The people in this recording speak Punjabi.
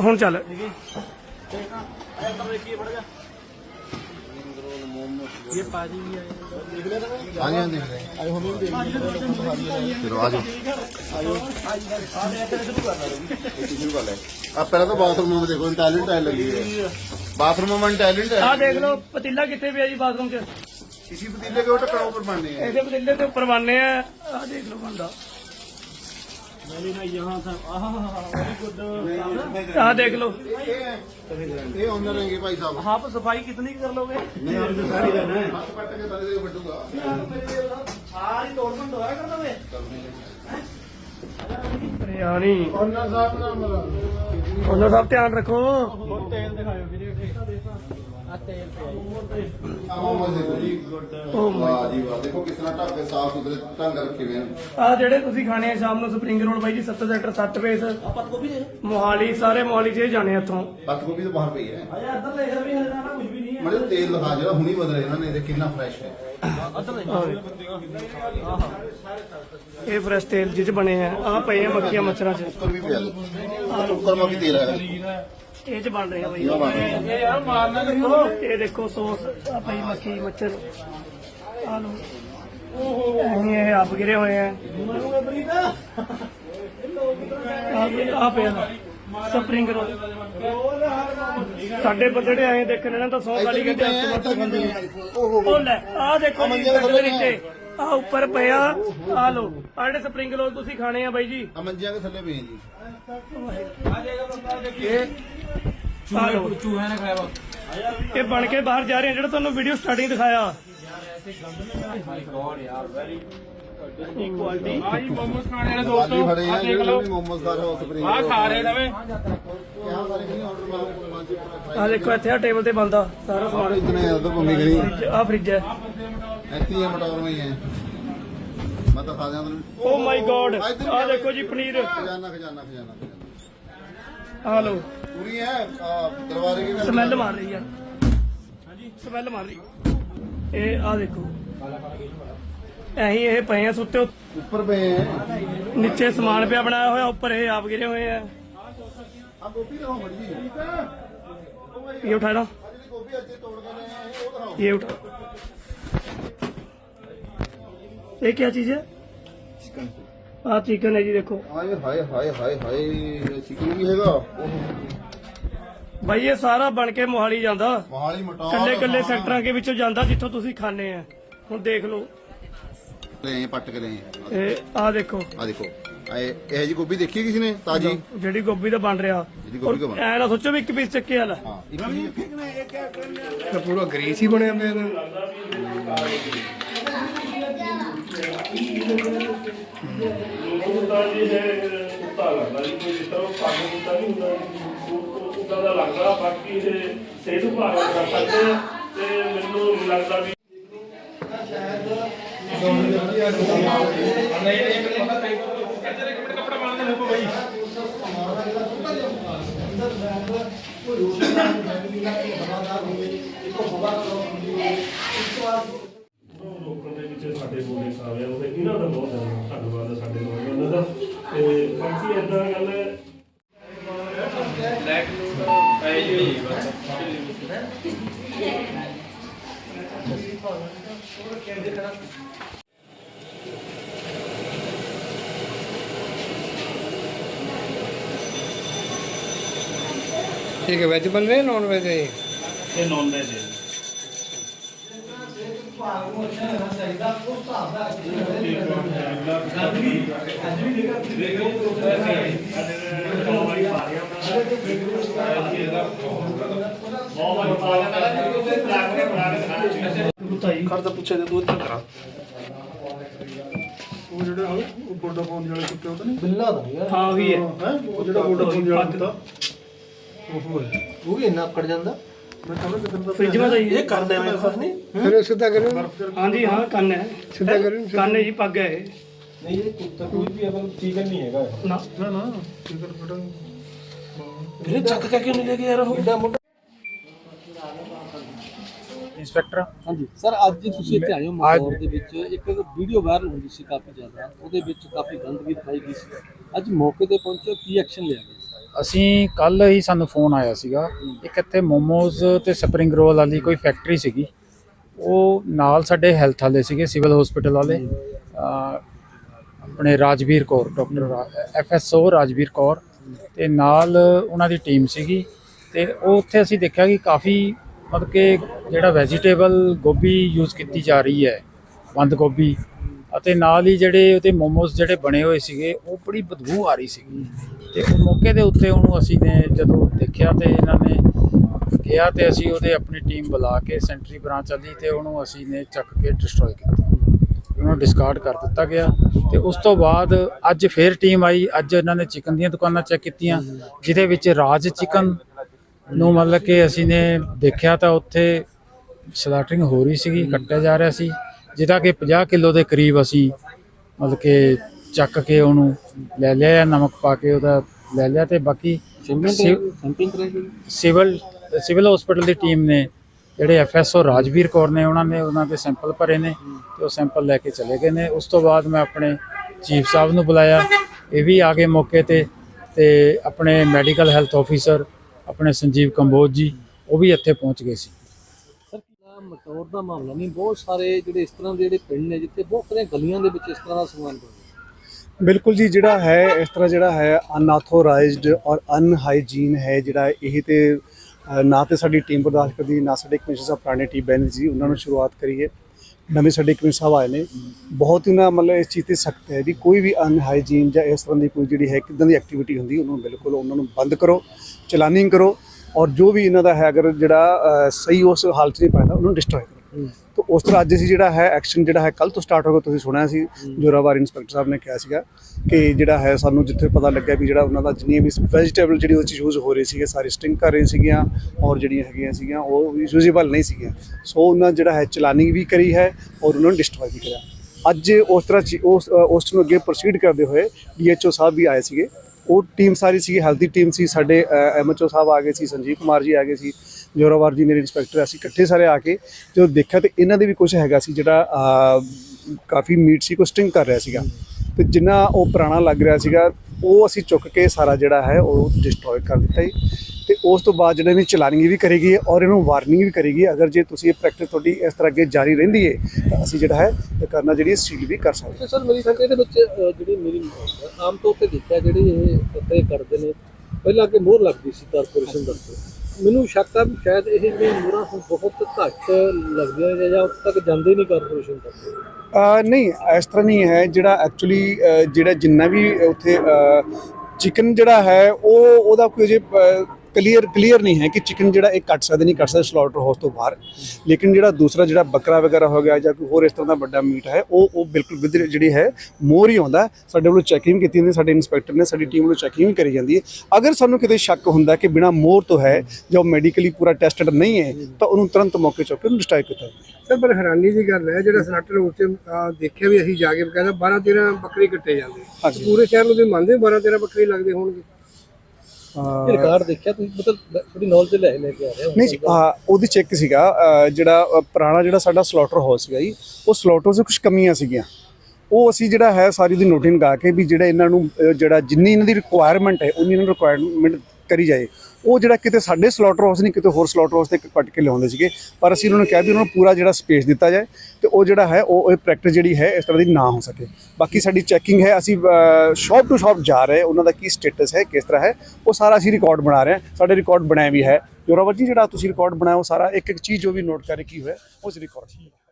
ਹੁਣ ਚੱਲ। ਦੇਖ ਆਏ ਹੋਮੇ ਵੀ ਦੇਖ ਚਲੋ ਆ ਜਾਓ। ਸ਼ੁਰੂ ਕਰ ਲੈ। ਆ ਪਹਿਲਾਂ ਤਾਂ ਬਾਥਰੂਮ ਵਿੱਚ ਦੇਖੋ ਟੈਲੈਂਟ ਟਾਇਲ ਲੱਗੀ ਹੈ। ਬਾਥਰੂਮ ਵਿੱਚ ਟੈਲੈਂਟ ਹੈ ਆਹ ਦੇਖ ਲਓ ਪਤੀਲਾ ਕਿੱਥੇ ਪਿਆ ਜੀ ਬਾਥਰੂਮ 'ਚ? ਕਿਸੇ ਪਤੀਲੇ ਕੇ ਉਹ ਟੱਕਣਾ ਉੱਪਰ ਬਣਨੇ ਹੈ ਇਹਦੇ ਪਤੀਲੇ ਤੇ ਉੱਪਰ ਬੰਨੇ ਆ। ਆਹ ਦੇਖ ਲਓ ਬੰਦਾ। ਆਹ ਦੇਖ ਲਓ। ਇਹ ਓਨਰ ਹੈਗੇ ਭਾਈ ਸਾਹਿਬ। ਆਪ ਸਫ਼ਾਈ ਕਿਤਨੀ ਕਰ ਲੋਗੇ ਨਹੀਂ ਆਪ ਤਾਂ ਸਾਰੀ ਰਹਿਣਾ ਹੈ। ਹੱਥ ਪੱਟ ਕੇ ਤਲੇ ਦੇ ਵੱਡੂਗਾ ਸਾਰੀ ਤੋੜਮੰਡ ਹੋਇਆ ਕਰ ਦਵੇ ਰਿਆਣੀ ਓਨਰ ਸਾਹਿਬ ਨਾਮ ਬੋਲੋ ਉਹਨਾਂ ਦਾ ਧਿਆਨ ਰੱਖੋ। ਆਹ ਦੇਖੋ ਜੀ ਓ ਮਾਈ ਵਾਹ ਜੀ ਵਾਹ ਦੇਖੋ ਆ ਜਿਹੜੇ ਤੁਸੀਂ ਖਾਣੇ ਆ ਸ਼ਾਮ ਨੂੰ ਸਪਰਿੰਗ ਰੋਲ ਬਾਈ ਜੀ 7 ਸੈਕਟਰ 7 ਪੇਸ ਮੋਹਾਲੀ ਸਾਰੇ ਮੋਹਾਲੀ ਚ ਇਹ ਜਾਣੇ ਆ ਇੱਥੋਂ। ਪੱਤ ਗੋਭੀ ਤਾਂ ਬਾਹਰ ਪਈ ਹੈ। ਅਜਾ ਇੱਧਰ ਦੇਖ ਵੀ ਹਲੇ ਨਾ ਕੁਝ ਵੀ ਨਹੀਂ ਮੜੇ ਤੇਲ ਦਿਖਾ ਜਿਹੜਾ ਹੁਣੀ ਬਦਲੇ ਇਹਨਾਂ ਨੇ ਇਹ ਕਿੰਨਾ ਫਰੈਸ਼ ਹੈ। ਇਹ ਫਰੈਸ਼ ਤੇਲ ਜਿਹ ਚ ਬਣੇ ਆ। ਆ ਪਏ ਆ ਮੱਖੀਆਂ ਮੱਛਰਾਂ ਚ। ਉੱਪਰ ਵੀ ਪਿਆ। ਆਹ ਉੱਪਰ ਮਾ ਵੀ ਤੇਲ ਹੈ ਇਹ ਚ ਬਣ ਰਹੇ ਆ ਬਾਈ। ਇਹ ਯਾਰ ਮਾਰਨਾ ਦੇਖੋ। ਇਹ ਦੇਖੋ ਸੌਸ ਆ ਪਈ ਮੱਖੀ ਮੱਛਰ ਆ ਲੋ ਇਹ ਇਹ ਆਪ ਗਿਰੇ ਹੋਏ ਆ। ਆ ਆ ਪਿਆ ਸਪਰਿੰਗ ਰੋਲ। ਸਾਡੇ ਬੰਦੇ ਆਏ ਦੇਖਣ ਇਹਨਾਂ ਤਾਂ 100 ਗਾਲੀ ਘੰਟੇ ਹੱਥ ਵੱਧ ਖਾਂਦੇ ਨੇ ਉਹ ਲੈ ਆ ਦੇਖੋ ਜੀ ਸਾਡੇ ਨੀਚੇ ਆ ਉੱਪਰ ਪਿਆ ਆ। ਲੋ ਆ ਜਿਹੜੇ ਸਪਰਿੰਗ ਰੋਲ ਤੁਸੀਂ ਖਾਣੇ ਆ ਬਾਈ ਜੀ। ਆ ਮੰਜਿਆਂ ਦੇ ਥੱਲੇ ਪਏ ਜੀ। ਆ ਚੂਹੇ ਚੂਹੇ ਨੇ ਖਾਇਆ ਵਾ। ਇਹ ਬਣ ਕੇ ਬਾਹਰ ਜਾ ਰਹੇ ਆ ਜਿਹੜਾ ਤੁਹਾਨੂੰ ਵੀਡੀਓ ਸਟਾਰਟਿੰਗ ਦਿਖਾਇਆ। ਮਾਈ ਗੋਡ ਯਾਰ ਵੈਰੀ ਕੁਆਲਿਟੀ ਆਹੀ ਮੋਮੋਸ ਖਾਣੇ ਵਾਲੇ ਦੋਸਤੋ ਆ ਦੇਖ ਲਓ। ਮੋਮੋਸ ਖਾ ਰਹੇ ਹੋ ਸਪਰਿੰਗ ਆ ਖਾ ਰਹੇ ਨਵੇਂ ਆ ਦੇਖੋ ਇੱਥੇ ਆ ਟੇਬਲ ਤੇ ਬੰਦਾ ਸਾਰਾ ਸਮਾਨ। ਇਤਨੇ ਉਧਰ ਪੰਮੀ ਗਰੀ ਆ ਫ੍ਰਿਜ ਹੈ। ਇੱਥੇ ਆ ਮਟੌਰ ਮੈਂ ਹੈ। ਮੈਂ ਤਾਂ ਖਾ ਜਾਂਦਾ ਓ ਮਾਈ ਗੋਡ ਆ ਦੇਖੋ ਜੀ ਪਨੀਰ। ਖਜ਼ਾਨਾ ਖਜ਼ਾਨਾ ਖਜ਼ਾਨਾ। ਆ ਪੂਰੀ ਹੈ? ਦਰਵਾਜ਼ੇ ਕੀ ਸਮੈਲ ਮਾਰ ਰਹੀ ਆ। ਹਾਂਜੀ ਸਮੈਲ ਮਾਰ ਰਹੀ। ਇਹ ਆ ਦੇਖੋ। ਅਹੀਂ ਇਹ ਪਏ ਆ ਸੁੱਤੇ ਉੱਪਰ ਪਏ ਆ। ਨੀਚੇ ਸਮਾਨ ਪਿਆ ਬਣਾਇਆ ਹੋਇਆ ਉੱਪਰ ਇਹ ਆਪ ਗਿਰੇ ਹੋਏ ਆ। ਆ। ਇਹ ਉਠਾ ਲਓ। ਇਹ ਉਠਾ ਇਹ ਕੀ ਚੀਜ਼ ਹੈ? ਆ ਚਿਕਨ ਹੈ ਜੀ ਦੇਖੋ। ਹਾਏ ਹਾਏ ਹਾਏ ਹਾਏ ਹਾਏ ਚਿਕਨ ਵੀ ਹੈਗਾ। ਭਾਈ ਇਹ ਸਾਰਾ ਬਣ ਕੇ ਮੋਹਾਲੀ ਜਾਂਦਾ। ਮੋਹਾਲੀ ਮਟਾਉ ਕੱਲੇ ਕੱਲੇ ਸੈਕਟਰਾਂ ਦੇ ਵਿੱਚੋਂ ਜਾਂਦਾ ਜਿੱਥੋਂ ਤੁਸੀਂ ਖਾਣੇ ਆ। ਹੁਣ ਦੇਖ ਲਓ। ਲੈ ਪੱਟ ਕੇ ਲੈ। ਇਹ ਆ ਦੇਖੋ। ਆ ਦੇਖੋ। ਇਹ ਜੀ ਗੋਭੀ ਦੇਖੀ ਕਿਸੇ ਨੇ ਤਾਜੀ? ਜਿਹੜੀ ਗੋਭੀ ਦਾ ਬਣ ਰਿਹਾ। ਐ ਨਾ ਸੋਚੋ ਵੀ ਇੱਕ ਪੀਸ ਚੱਕੇ ਵਾਲਾ ਹਾਂ ਪੂਰਾ ਗਰੀਸ ਹੀ ਬਣਿਆ ਮੇਰਾ ਬਾਕੀ ਇਹ ਸਿਹਤ ਵਿਭਾਗ ਨਾਲ ਕਰ ਸਕਦੇ ਆ ਤੇ ਮੈਨੂੰ ਨਹੀਂ ਲੱਗਦਾ ਵੀ ਲੋਕਾਂ ਦੇ ਵਿੱਚ ਸਾਡੇ ਬੋਲੇ ਸਾਵੇ ਆ, ਉਹਦੇ ਇਹਨਾਂ ਦਾ ਬਹੁਤ ਜ਼ਿਆਦਾ ਧੰਨਵਾਦ ਸਾਡੇ ਨੌਜਵਾਨਾਂ ਦਾ। ਤੇ ਬਾਕੀ ਏਦਾਂ ਗੱਲ ਠੀਕ ਹੈ ਵੈਜ ਬਣ ਰਹੇ ਨੌਨ ਵੈਜ ਹੈ। ਇਹ? ਨੌਨ ਵੈਜ ਹੈ ਤਾਈ ਖਰਚਾ ਪੁੱਛੇ ਤੇ ਦੂਰ ਤੱਕ ਕਰਾ ਉਹ ਜਿਹੜੇ ਉਹ ਬੋਡਾ ਪਾਉਣ ਵਾਲੇ ਕੁੱਤੇ ਉਹ ਤਾਂ ਨਹੀਂ ਬਿੱਲਾ ਦਾ ਯਾਰ ਹਾਂ ਵੀ ਹੈ ਹੈ ਉਹ ਜਿਹੜਾ ਬੋਡਾ ਪਾਉਣ ਵਾਲਾ ਕੁੱਤਾ ਉਹ ਹੈ ਉਹ ਵੀ ਇੰਨਾ ਅਕੜ ਜਾਂਦਾ ਮੈਂ ਕਹਿੰਦਾ ਕਿਤੇ ਦਾ ਫ੍ਰਿਜ ਮਾ ਤਾਈ ਕਰ ਦੇ ਮੈਂ ਖਾਸ ਨਹੀਂ ਫਿਰ ਉਹ ਸਿੱਧਾ ਕਰਿਓ ਹਾਂਜੀ ਹਾਂ ਕੰਨ ਹੈ ਸਿੱਧਾ ਕਰਿਓ ਕੰਨ ਹੈ ਜੀ ਪੱਗ ਹੈ ਇਹ ਨਹੀਂ ਇਹ ਕੁੱਤਾ ਕੋਈ ਵੀ ਅਗਰ ਚਿਕਨ ਨਹੀਂ ਹੈਗਾ ਨਾ ਨਾ ਨਾ ਟਿਕਟ ਫਟਾ ਵੀਰੇ ਚੱਕ ਕੇ ਕਿਉਂ ਨਹੀਂ ਲੈ ਕੇ ਯਾਰ ਉਹ ਏਡਾ ਮੋਟਾ ਇੰਸਪੈਕਟਰ ਹਾਂਜੀ। ਸਰ ਅੱਜ ਤੁਸੀਂ ਇੱਥੇ ਆਏ ਹੋ ਮਾਹੌਲ ਦੇ ਵਿੱਚ। ਇੱਕ ਵੀਡੀਓ ਵਾਇਰਲ ਹੁੰਦੀ ਸੀ ਕਾਫੀ ਜ਼ਿਆਦਾ। ਉਹਦੇ ਵਿੱਚ ਕਾਫੀ ਗੰਦਗੀ ਪਾਈ ਗਈ ਸੀ। ਅੱਜ ਮੌਕੇ ਤੇ ਪਹੁੰਚੇ ਕੀ ਐਕਸ਼ਨ ਲਿਆ ਗਿਆ? ਅਸੀਂ ਕੱਲ ਹੀ ਸਾਨੂੰ ਫੋਨ ਆਇਆ ਸੀਗਾ। ਇੱਕ ਇੱਥੇ ਮੋਮੋਜ਼ ਤੇ ਸਪਰਿੰਗ ਰੋਲ ਵਾਲੀ ਕੋਈ ਫੈਕਟਰੀ ਸੀਗੀ। ਉਹ ਨਾਲ ਸਾਡੇ ਹੈਲਥ ਵਾਲੇ ਸੀਗੇ ਸਿਵਲ ਹਸਪੀਟਲ ਵਾਲੇ। ਆਪਣੇ ਰਾਜਵੀਰ ਕੌਰ ਡਾਕਟਰ ਐਫਐਸਓ ਰਾਜਵੀਰ ਕੌਰ ਤੇ ਨਾਲ ਉਹਨਾਂ ਦੀ ਟੀਮ ਸੀਗੀ। ਤੇ ਉਹ ਉੱਥੇ ਅਸੀਂ ਦੇਖਿਆ ਕਿ ਕਾਫੀ ਮਤਲਬ ਕਿ ਜਿਹੜਾ ਵੈਜੀਟੇਬਲ ਗੋਭੀ ਯੂਜ਼ ਕੀਤੀ ਜਾ ਰਹੀ ਹੈ, ਬੰਦ ਗੋਭੀ, ਅਤੇ ਨਾਲ ਹੀ ਜਿਹੜੇ ਉਹਦੇ ਮੋਮੋਸ ਜਿਹੜੇ ਬਣੇ ਹੋਏ ਸੀਗੇ, ਉਹ ਬੜੀ ਬਦਬੂ ਆ ਰਹੀ ਸੀਗੀ। ਤੇ ਉਹ ਮੌਕੇ ਦੇ ਉੱਤੇ ਉਹਨੂੰ ਅਸੀਂ ਨੇ ਜਦੋਂ ਦੇਖਿਆ ਤੇ ਇਹਨਾਂ ਨੇ ਗਿਆ ਤੇ ਅਸੀਂ ਉਹਦੇ ਆਪਣੀ ਟੀਮ ਬੁਲਾ ਕੇ ਸੈਂਟਰੀ ਬ੍ਰਾਂਚ ਵਾਲੀ ਤੇ ਉਹਨੂੰ ਅਸੀਂ ਨੇ ਚੱਕ ਕੇ ਡਿਸਟਰੋਏ ਕੀਤਾ। ਉਹਨੂੰ ਡਿਸਕਾਰਡ ਕਰ ਦਿੱਤਾ ਗਿਆ ਤੇ ਉਸ ਤੋਂ ਬਾਅਦ ਅੱਜ ਫੇਰ ਟੀਮ ਆਈ, ਅੱਜ ਇਹਨਾਂ ਨੇ ਚਿਕਨ ਦੀਆਂ ਦੁਕਾਨਾਂ ਚੈੱਕ ਕੀਤੀਆਂ, ਜਿਹਦੇ ਵਿੱਚ ਰਾਜ ਚਿਕਨ ਨੂੰ ਮਤਲਬ ਕਿ ਅਸੀਂ ਨੇ ਦੇਖਿਆ ਤਾਂ ਉੱਥੇ ਸਲਾਟਰਿੰਗ ਹੋ ਰਹੀ ਸੀਗੀ ਕੱਟਿਆ ਜਾ ਰਿਹਾ ਸੀ। ਜਿਹਦਾ ਕਿ 50 ਕਿਲੋ ਦੇ ਕਰੀਬ ਅਸੀਂ ਮਤਲਬ ਕਿ ਚੱਕ ਕੇ ਉਹਨੂੰ ਲੈ ਲਿਆ ਨਮਕ ਪਾ ਕੇ ਉਹਦਾ ਲੈ ਲਿਆ ਤੇ ਬਾਕੀ ਸਿਵਲ ਸਿਵਲ ਹਸਪੀਟਲ ਦੀ ਟੀਮ ਨੇ ਜਿਹੜੇ ਐਫਐਸਓ ਰਾਜਵੀਰ ਕੌਰ ਨੇ ਉਹਨਾਂ ਨੇ ਉਹਨਾਂ ਦੇ ਸੈਂਪਲ ਭਰੇ ਨੇ ਤੇ ਉਹ ਸੈਂਪਲ ਲੈ ਕੇ ਚਲੇ ਗਏ ਨੇ। ਉਸ ਤੋਂ ਬਾਅਦ ਮੈਂ ਆਪਣੇ ਚੀਫ ਸਾਹਿਬ ਨੂੰ ਬੁਲਾਇਆ। ਇਹ ਵੀ ਆ ਗਏ ਮੌਕੇ ਤੇ ਤੇ ਆਪਣੇ ਮੈਡੀਕਲ ਹੈਲਥ ਆਫੀਸਰ ਆਪਣੇ ਸੰਜੀਵ ਕੰਬੋਜ ਜੀ ਉਹ ਵੀ ਇੱਥੇ ਪਹੁੰਚ ਗਏ ਸੀ। ਸਰ ਮਟੌਰ ਦਾ ਮਾਮਲਾ? ਨਹੀਂ ਬਹੁਤ ਸਾਰੇ ਜਿਹੜੇ ਇਸ ਤਰ੍ਹਾਂ ਦੇ ਜਿਹੜੇ ਪਿੰਡ ਨੇ ਜਿੱਥੇ ਬਹੁਤ ਸਾਰੀਆਂ ਗਲੀਆਂ ਦੇ ਵਿੱਚ ਇਸ ਤਰ੍ਹਾਂ ਦਾ ਸਮਾਨ ਪਿਆ। ਬਿਲਕੁਲ ਜੀ ਜਿਹੜਾ ਹੈ ਇਸ ਤਰ੍ਹਾਂ ਜਿਹੜਾ ਹੈ ਅਨਆਥੋਰਾਈਜ਼ਡ ਔਰ ਅਨਹਾਈਜੀਨ ਹੈ ਜਿਹੜਾ ਇਹ ਤੇ ਨਾ ਤੇ ਸਾਡੀ ਟੀਮ ਬਰਦਾਸ਼ਤ ਕਰਦੀ ਨਾ ਸਾਡੇ ਕਮਿਸ਼ਨਰ ਸਾਹਿਬ ਪੁਰਾਣੇ ਟੀਮ ਬੈਨ ਸੀ ਉਹਨਾਂ ਨੂੰ ਸ਼ੁਰੂਆਤ ਕਰੀਏ। ਨਵੇਂ ਸਾਡੇ ਕਮਿਸ਼ਨਰ ਸਾਹਿਬ ਆਏ ਨੇ। ਬਹੁਤ ਹੀ ਨਾ ਮਤਲਬ ਇਸ ਚੀਜ਼ ਤੇ ਸਖਤ ਹੈ ਵੀ ਕੋਈ ਵੀ ਅਨਹਾਈਜੀਨ ਜਾਂ ਇਸ ਤਰ੍ਹਾਂ ਦੀ ਕੋਈ ਜਿਹੜੀ ਹੈ ਕਿਦਾਂ ਦੀ ਐਕਟੀਵਿਟੀ ਹੁੰਦੀ ਉਹਨੂੰ ਬਿਲਕੁਲ ਉਹਨਾਂ ਨੂੰ ਬੰਦ ਕਰੋ। ਚਲਾਨਿੰਗ ਕਰੋ ਔਰ ਜੋ ਵੀ ਇਹਨਾਂ ਦਾ ਹੈ ਅਗਰ ਜਿਹੜਾ ਸਹੀ ਉਸ ਹਾਲਤ 'ਚ ਨਹੀਂ ਪਾਉਂਦਾ ਉਹਨੂੰ ਡਿਸਟਰੋਏ ਕਰੋ। ਤਾਂ ਉਸ ਤਰ੍ਹਾਂ ਅੱਜ ਅਸੀਂ ਜਿਹੜਾ ਹੈ ਐਕਸ਼ਨ ਜਿਹੜਾ ਹੈ ਕੱਲ ਤੋਂ ਸਟਾਰਟ ਹੋਗਾ ਤੁਸੀਂ ਸੁਣਿਆ ਸੀ ਜੋਰਾਵਾਰ ਇੰਸਪੈਕਟਰ ਸਾਹਿਬ ਨੇ ਕਿਹਾ ਸੀਗਾ ਕਿ ਜਿਹੜਾ ਹੈ ਸਾਨੂੰ ਜਿੱਥੇ ਪਤਾ ਲੱਗਿਆ ਵੀ ਜਿਹੜਾ ਉਹਨਾਂ ਦਾ ਜਿੰਨੀਆਂ ਵੀ ਵੈਜੀਟੇਬਲ ਜਿਹੜੀ ਉਹ 'ਚ ਯੂਜ਼ ਹੋ ਰਹੀ ਸੀਗੇ ਸਾਰੀ ਸਟਿੰਗ ਕਰ ਰਹੇ ਸੀਗੀਆਂ ਔਰ ਜਿਹੜੀਆਂ ਹੈਗੀਆਂ ਸੀਗੀਆਂ ਉਹ ਯੂਜ਼ੇਬਲ ਨਹੀਂ ਸੀਗੀਆਂ। ਸੋ ਉਹਨਾਂ ਜਿਹੜਾ ਹੈ ਚਲਾਨਿੰਗ ਵੀ ਕਰੀ ਹੈ ਔਰ ਉਹਨਾਂ ਨੂੰ ਡਿਸਟਰੋਏ ਵੀ ਕਰਿਆ। ਅੱਜ ਉਸ ਤਰ੍ਹਾਂ ਉਸ ਉਸ ਨੂੰ ਅੱਗੇ ਪ੍ਰੋਸੀਡ ਕਰਦੇ ਹੋਏ ਡੀਐਚਓ ਸਾਹਿਬ ਵੀ ਆਏ ਸੀਗੇ। ਉਹ ਟੀਮ ਸਾਰੀ ਸੀਗੀ ਹੈਲਥੀ ਟੀਮ ਸੀ। ਸਾਡੇ ਐਮਐਚਓ ਸਾਹਿਬ ਆ ਗਏ ਸੀ, ਸੰਜੀਵ ਕੁਮਾਰ ਜੀ ਆ ਗਏ ਸੀ, ਜੋਰਾਵਰ ਜੀ ਮੇਰੇ ਇੰਸਪੈਕਟਰ ਅਸੀਂ ਇਕੱਠੇ ਸਾਰੇ ਆ ਕੇ ਜਦੋਂ ਦੇਖਿਆ ਤੇ ਇਹਨਾਂ ਦੇ ਵੀ ਕੁਝ ਹੈਗਾ ਸੀ, ਜਿਹੜਾ ਕਾਫੀ ਮੀਟ ਸੀ ਕੋ ਸਟਿੰਗ ਕਰ ਰਿਹਾ ਸੀਗਾ। ਤੇ ਜਿੰਨਾ ਉਹ ਪੁਰਾਣਾ ਲੱਗ ਰਿਹਾ ਸੀਗਾ, ਉਹ ਅਸੀਂ ਚੁੱਕ ਕੇ ਸਾਰਾ ਜਿਹੜਾ ਹੈ, ਉਹ ਡਿਸਟਰੋਏ ਕਰ ਦਿੱਤਾ ਜੀ। ਤੇ ਉਸ ਤੋਂ ਬਾਅਦ ਜਿਹੜੇ ਨੇ ਚਲਾਨਿੰਗ ਵੀ ਕਰੇਗੀ ਔਰ ਇਹਨੂੰ ਵਾਰਨਿੰਗ ਵੀ ਕਰੇਗੀ। ਅਗਰ ਜੇ ਤੁਸੀਂ ਇਹ ਪ੍ਰੈਕਟਿਸ ਤੁਹਾਡੀ ਇਸ ਤਰ੍ਹਾਂ ਅੱਗੇ ਜਾਰੀ ਰਹਿੰਦੀ ਹੈ ਤਾਂ ਅਸੀਂ ਜਿਹੜਾ ਹੈ ਇਹ ਕਰਨਾ ਜਿਹੜੀ ਸੀਲ ਵੀ ਕਰ ਸਕਦੇ ਹਾਂ। ਤੇ ਸਰ ਮੇਰੀ ਸੰਗ ਇਹਦੇ ਵਿੱਚ ਜਿਹੜੀ ਮੇਰੀ ਆਮ ਤੌਰ ਤੇ ਦੇਖਿਆ ਜਿਹੜੇ ਇਹ ਪੱਤੇ ਕਰਦੇ ਨੇ ਪਹਿਲਾਂ ਅੱਗੇ ਮੋਹਰ ਲੱਗਦੀ ਸੀ ਕਾਰਪੋਰੇਸ਼ਨ ਦਫ਼ਤਰ ਮੈਨੂੰ ਸ਼ੱਕ ਆ ਵੀ ਸ਼ਾਇਦ ਇਹ ਜਿਹੜੀਆਂ ਮੋਹਰਾਂ ਹੁਣ ਬਹੁਤ ਘੱਟ ਲੱਗਦੀਆਂ ਨੇ ਜਾਂ ਉੱਥੇ ਤੱਕ ਜਾਂਦੇ ਨਹੀਂ ਕਾਰਪੋਰੇਸ਼ਨ ਦਫ਼ਤਰ ਨਹੀਂ ਇਸ ਤਰ੍ਹਾਂ ਨਹੀਂ ਹੈ। ਜਿਹੜਾ ਐਕਚੁਅਲੀ ਜਿਹੜਾ ਜਿੰਨਾ ਵੀ ਉੱਥੇ ਚਿਕਨ ਜਿਹੜਾ ਹੈ ਉਹ ਉਹਦਾ ਕੋਈ ਜੇ ਕਲੀਅਰ ਕਲੀਅਰ ਨਹੀਂ ਹੈ ਕਿ ਚਿਕਨ ਜਿਹੜਾ ਇਹ ਕੱਟ ਸਕਦੇ ਨਹੀਂ ਕੱਟ ਸਕਦੇ ਸਲਾਟਰ ਹਾਊਸ ਤੋਂ ਬਾਹਰ ਲੇਕਿਨ ਜਿਹੜਾ ਦੂਸਰਾ ਜਿਹੜਾ ਬੱਕਰਾ ਵਗੈਰਾ ਹੋ ਗਿਆ ਜਾਂ ਕੋਈ ਹੋਰ ਇਸ ਤਰ੍ਹਾਂ ਦਾ ਵੱਡਾ ਮੀਟ ਹੈ ਉਹ ਉਹ ਬਿਲਕੁਲ ਵਿਦ ਜਿਹੜੀ ਹੈ ਮੋਰ ਹੀ ਆਉਂਦਾ। ਸਾਡੇ ਵੱਲੋਂ ਚੈਕਿੰਗ ਕੀਤੀ ਜਾਂਦੀ ਸਾਡੇ ਇੰਸਪੈਕਟਰ ਨੇ ਸਾਡੀ ਟੀਮ ਵੱਲੋਂ ਚੈਕਿੰਗ ਵੀ ਕਰੀ ਜਾਂਦੀ ਹੈ। ਅਗਰ ਸਾਨੂੰ ਕਿਤੇ ਸ਼ੱਕ ਹੁੰਦਾ ਕਿ ਬਿਨਾ ਮੋਰ ਤੋਂ ਹੈ ਜਾਂ ਮੈਡੀਕਲੀ ਪੂਰਾ ਟੈਸਟਡ ਨਹੀਂ ਹੈ ਤਾਂ ਉਹਨੂੰ ਤੁਰੰਤ ਮੌਕੇ ਚੁੱਕ ਉਹਨੂੰ ਡਿਸਟ੍ਰਾਈ ਕੀਤਾ ਸਰ ਪਰ ਹੈਰਾਨੀ ਦੀ ਗੱਲ ਹੈ ਜਿਹੜਾ ਸਨਾਟਰ ਰੋਡ ਤੇ ਦੇਖਿਆ ਵੀ ਅਸੀਂ ਜਾ ਕੇ ਕਹਿੰਦਾ 12 13 ਬੱਕਰੀ ਕੱਟੇ ਜਾਂਦੇ। ਪੂਰੇ ਸ਼ਹਿਰ ਨੂੰ ਤੁਸੀਂ ਮੰਨਦੇ 12 13 ਬੱਕਰੀ ਲੱਗਦੇ ਹੋਣਗੇ? ਰਿਕਾਰਡ ਦੇਖਿਆ ਤੁਸੀਂ? ਮਤਲਬ ਥੋੜੀ ਨੌਲੇਜ ਲੈ ਲੈ ਕੇ ਆ ਰਹੇ ਹੋ। ਨਹੀਂ ਉਹਦੀ ਚੈੱਕ ਸੀਗਾ ਜਿਹੜਾ ਪੁਰਾਣਾ ਜਿਹੜਾ ਸਾਡਾ ਸਲਾਟਰ ਹਾਊਸ ਸੀਗਾ ਜੀ ਉਹ ਸਲਾਟਰ 'ਚ ਕੁਝ ਕਮੀਆਂ ਸੀਗੀਆਂ। ਉਹ ਅਸੀਂ ਜਿਹੜਾ ਹੈ ਸਾਰੀ ਦੀ ਨੋਟਿੰਗ ਲਗਾ ਕੇ ਵੀ ਜਿਹੜਾ ਇਹਨਾਂ ਨੂੰ ਜਿਹੜਾ ਜਿੰਨੀ ਇਹਨਾਂ ਦੀ ਰਿਕੁਆਇਰਮੈਂਟ ਹੈ ਉਨੀ ਇਹਨਾਂ ਨੂੰ ਰਿਕੁਆਇਰਮੈਂਟ ਕਰੀ ਜਾਏ। ਉਹ ਜਿਹੜਾ ਕਿਤੇ ਸਾਡੇ ਸਲਾਟਰ ਹਾਊਸ ਨਹੀਂ ਕਿਤੇ ਹੋਰ ਸਲਾਟਰ ਹਾਊਸ ਤੇ ਕੱਟ ਕੇ ਲਿਆਉਂਦੇ ਸੀਗੇ ਪਰ ਅਸੀਂ ਉਹਨਾਂ ਨੂੰ ਕਿਹਾ ਵੀ ਉਹਨਾਂ ਨੂੰ ਪੂਰਾ ਜਿਹੜਾ ਸਪੇਸ ਦਿੱਤਾ ਜਾਏ। ਤੇ ਉਹ ਜਿਹੜਾ ਹੈ, ਉਹ ਇਹ ਪ੍ਰੈਕਟਿਸ ਜਿਹੜੀ ਹੈ, ਇਸ ਤਰ੍ਹਾਂ ਦੀ ਨਾ ਹੋ ਸਕੇ। ਬਾਕੀ ਸਾਡੀ ਚੈਕਿੰਗ ਹੈ, ਅਸੀਂ ਸ਼ਾਪ ਟੂ ਸ਼ਾਪ ਜਾ ਰਹੇ ਉਹਨਾਂ ਦਾ ਕੀ ਸਟੇਟਸ ਹੈ, ਕਿਸ ਤਰ੍ਹਾਂ ਹੈ, ਉਹ ਸਾਰਾ ਅਸੀਂ ਰਿਕਾਰਡ ਬਣਾ ਰਹੇ ਹਾਂ। ਸਾਡੇ ਰਿਕਾਰਡ ਬਣਾਇਆ ਵੀ ਹੈ। ਜੋਰਾਵਰ ਜੀ, ਜਿਹੜਾ ਤੁਸੀਂ ਰਿਕਾਰਡ ਬਣਾਇਆ, ਉਹ ਸਾਰਾ ਇੱਕ ਇੱਕ ਚੀਜ਼ ਜੋ ਵੀ ਨੋਟ ਕਰਕੇ ਕੀ ਹੋਇਆ ਉਸ ਰਿਕਾਰਡ